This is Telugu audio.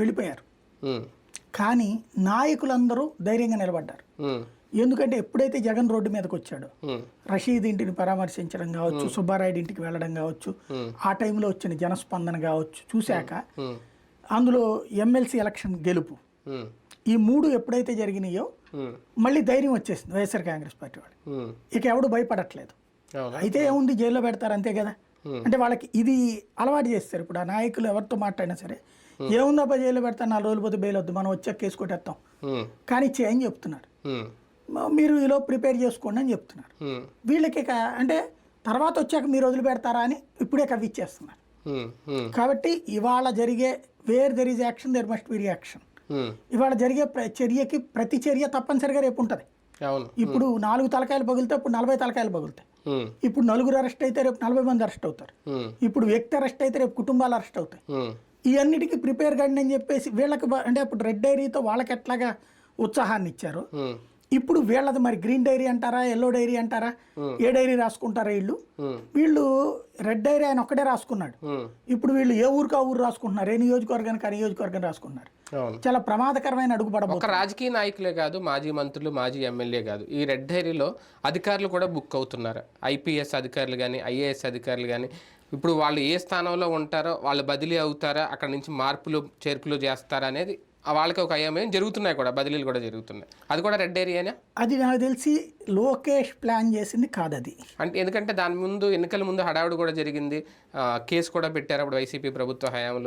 వెళ్ళిపోయారు. కానీ నాయకులందరూ ధైర్యంగా నిలబడ్డారు. ఎందుకంటే ఎప్పుడైతే జగన్ రోడ్డు మీదకి వచ్చాడో రషీద్ ఇంటిని పరామర్శించడం కావచ్చు సుబ్బారాయుడు ఇంటికి వెళ్ళడం కావచ్చు. ఆ టైంలో వచ్చిన జనస్పందన కావచ్చు చూశాక అందులో ఎమ్మెల్సీ ఎలక్షన్ గెలుపు. ఈ మూడు ఎప్పుడైతే జరిగినాయో మళ్ళీ ధైర్యం వచ్చేసింది వైఎస్ఆర్ కాంగ్రెస్ పార్టీ వాళ్ళు. ఇక ఎవడు భయపడట్లేదు. అయితే ఏముంది? జైల్లో పెడతారు అంతే కదా. అంటే వాళ్ళకి ఇది అలవాటు చేస్తారు ఇప్పుడు ఆ నాయకులు ఎవరితో మాట్లాడినా సరే ఏముందబ్బా జైల్లో పెడతారు నాలుగు రోజులు పోతే బెయిల్ వద్దు మనం వచ్చాక కేసు కొట్టేస్తాం. కానీ చేయని చెప్తున్నారు. మీరు ఈలో ప్రిపేర్ చేసుకోండి అని చెప్తున్నారు. వీళ్ళకి అంటే తర్వాత వచ్చాక మీరు వదిలిపెడతారా అని ఇప్పుడే ఉమ్, కాబట్టి ఇవాళ జరిగే where there is action there must be reaction. ఇవాళ జరిగే చర్యకి ప్రతి చర్య తప్పనిసరిగా రేపు ఉంటుంది. ఇప్పుడు నాలుగు తలకాయలు పగిలితే ఇప్పుడు నలభై తలకాయలు పగులుతాయి. ఇప్పుడు నలుగురు అరెస్ట్ అయితే రేపు నలభై మంది అరెస్ట్ అవుతారు. ఉమ్, ఇప్పుడు వ్యక్తి అరెస్ట్ అయితే రేపు కుటుంబాలు అరెస్ట్ అవుతాయి. ఈ అన్నిటికీ ప్రిపేర్ కండి అని చెప్పేసి వీళ్ళకి అంటే అప్పుడు రెడ్ డైరీతో వాళ్ళకి ఎట్లాగా ఉత్సాహాన్ని ఇచ్చారు. ఇప్పుడు వీళ్ళది మరి గ్రీన్ డైరీ అంటారా ఎల్లో డైరీ అంటారా? ఏ డైరీ రాసుకుంటారా వీళ్ళు? వీళ్ళు రెడ్ డైరీ ఆయన ఒక్కడే రాసుకున్నాడు. ఇప్పుడు వీళ్ళు ఏ ఊరికి ఆ ఊరు రాసుకుంటున్నారు ఏ నియోజకవర్గానికి ఆ నియోజకవర్గం రాసుకున్నారు చాలా ప్రమాదకరమైన అడుగు ఒక రాజకీయ నాయకులే కాదు మాజీ మంత్రులు మాజీ ఎమ్మెల్యే కాదు. ఈ రెడ్ డైరీలో అధికారులు కూడా బుక్ అవుతున్నారు. ఐపీఎస్ అధికారులు కానీ ఐఏఎస్ అధికారులు కానీ ఇప్పుడు వాళ్ళు ఏ స్థానంలో ఉంటారో వాళ్ళు బదిలీ అవుతారా అక్కడ నుంచి మార్పులు చేర్పులు చేస్తారా అనేది వాళ్ళకి ఒక అయమేం జరుగుతున్నాయి కూడా బదిలీలు కూడా జరుగుతున్నాయి. అది కూడా రెడ్ ఏరియానే? అది నాకు తెలిసి లోకేష్ ప్లాన్ చేసింది కాదు అది. అంటే ఎందుకంటే దాని ముందు ఎన్నికల ముందు హడావుడి కూడా జరిగింది. కేసు కూడా పెట్టారు అప్పుడు వైసీపీ ప్రభుత్వ హయాంలో.